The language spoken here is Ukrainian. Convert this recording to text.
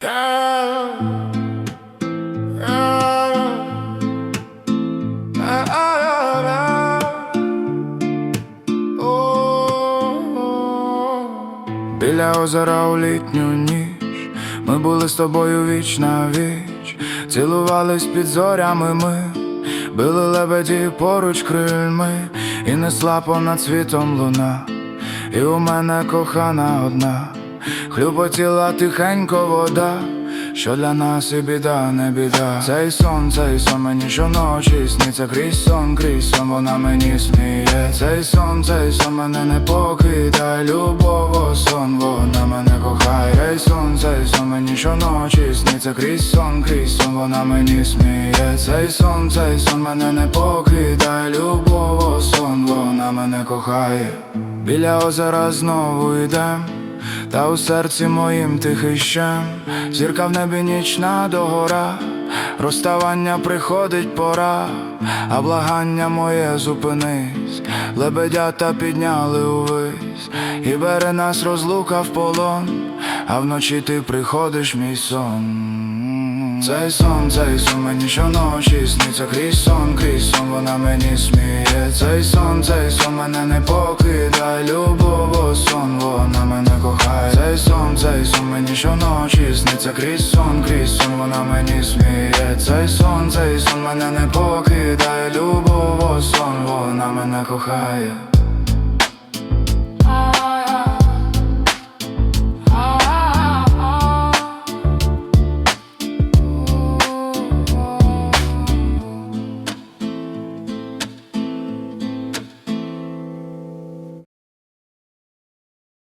Біля озера у літню ніч. Ми були з тобою віч на віч, цілувались під зорями ми, били лебеді поруч крильми, і несла понад світом луна, і у мене кохана одна, хлюпотіла тихенько вода. Що для нас і біда, не біда. Цей сон, цей сон мені щоночі сниться. Крізь сон, крізь сон вона мені сміє. Цей сон, цей сон мене не покидає. Любов, сон, вона мене кохає. Цей сон, цей сон мені щоночі сниться. Крізь сон, крізь сон вона мені сміє. Цей сон, цей сон мене не покидає. Любов, сон, вона мене кохає. Біля озера знову йдем та у серці моїм тихий щем. Зірка в небі нічна догора, розставання приходить пора, а благання моє зупинись, лебедята підняли увись, і бере нас розлука в полон, а вночі ти приходиш мій сон. Цей сон, цей сон мені щоночі сниться крізь сон, крізь сон вона мені сміє. Цей сон, цей сон мене не покидає, любов, сон, вона мене кохає. Цей сон, цей сон мені щоночі сниться крізь сон, крізь сон вона мені сміє. Цей сон, цей сон мене не покидає, любов, сон, вона мене кохає.